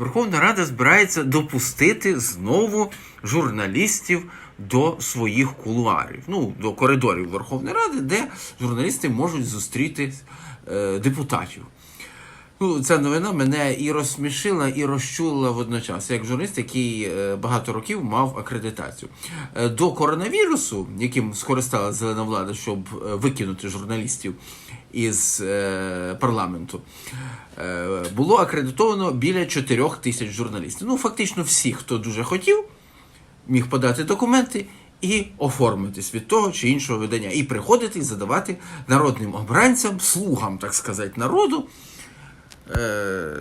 Верховна Рада збирається допустити знову журналістів до своїх кулуарів, ну, до коридорів Верховної Ради, де журналісти можуть зустріти е, депутатів. Ну, ця новина мене і розсмішила, і розчулила водночас, як журналіст, який е, багато років мав акредитацію. Е, До коронавірусу, яким скористалася зелена влада, щоб е, викинути журналістів із парламенту, було акредитовано біля 4 тисяч журналістів. Ну, фактично, всі, хто дуже хотів, міг подати документи і оформитись від того чи іншого видання, і приходити і задавати народним обранцям, слугам, так сказати, народу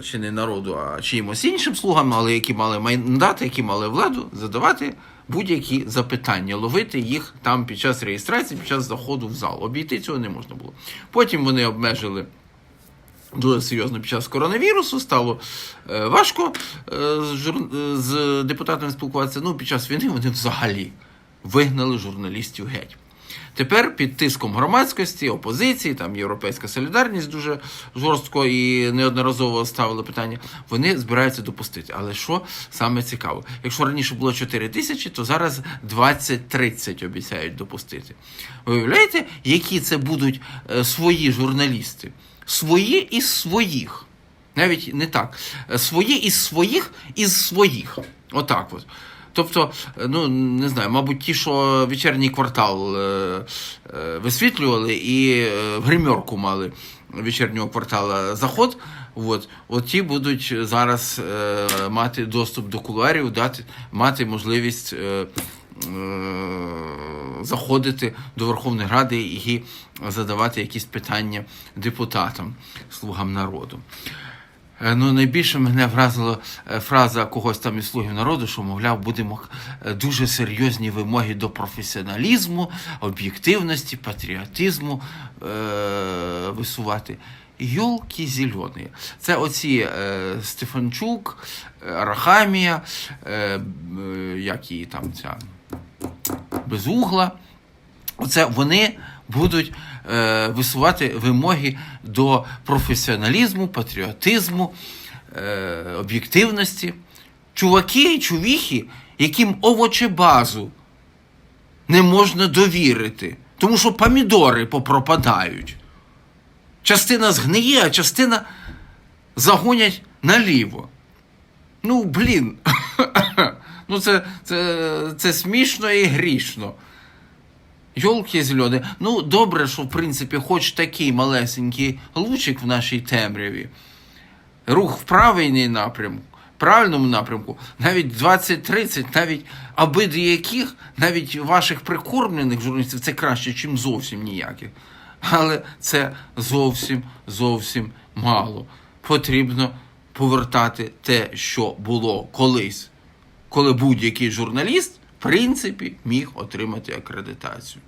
чи не народу, а чиїмось іншим слугам, але які мали мандати, які мали владу, задавати будь-які запитання, ловити їх там під час реєстрації, під час заходу в зал. Обійти цього не можна було. Потім вони обмежили. Дуже серйозно під час коронавірусу стало е, важко е, е, з депутатами спілкуватися. Ну, під час війни вони взагалі вигнали журналістів геть. Тепер під тиском громадськості, опозиції, там Європейська солідарність дуже жорстко і неодноразово ставили питання. Вони збираються допустити. Але що саме цікаво? Якщо раніше було 4 тисячі, то зараз 20-30 обіцяють допустити. Ви уявляєте, які це будуть е, свої журналісти? Свої із своїх. Навіть не так. Е, Свої із своїх із своїх. Отак от. Тобто, е, ну не знаю, мабуть, ті, що вечірній квартал е, е, висвітлювали і в гримерку мали вечірнього квартала заход. От, от ті будуть зараз мати доступ до кулуарів, дати, мати можливість. Заходити до Верховної Ради і задавати якісь питання депутатам, слугам народу. Е, Ну, найбільше мене вразила е, фраза когось там із слугів народу, що, мовляв, будемо е, дуже серйозні вимоги до професіоналізму, об'єктивності, патріотизму е- висувати. Йолки зелені. Це оці е, Стефанчук, Арахамія, е, е, як її там ця безугла. Оце вони будуть е, висувати вимоги до професіоналізму, патріотизму, е, об'єктивності. Чуваки і чувіхи, яким овочебазу не можна довірити, тому що помідори попропадають. Частина згниє, а частина загонять наліво. Ну, блін. ну, це, це, це смішно і грішно. Йолки зельони. Ну, добре, що в принципі, хоч такий малесенький лучик в нашій темряві. Рух в правильний напрямку, правильному напрямку, навіть 20-30, навіть обидві яких, навіть ваших прикормлених журналістів, це краще, ніж зовсім ніяких. Але це зовсім зовсім мало. Потрібно повертати те, що було колись, коли будь-який журналіст, принципі, міг отримати акредитацію.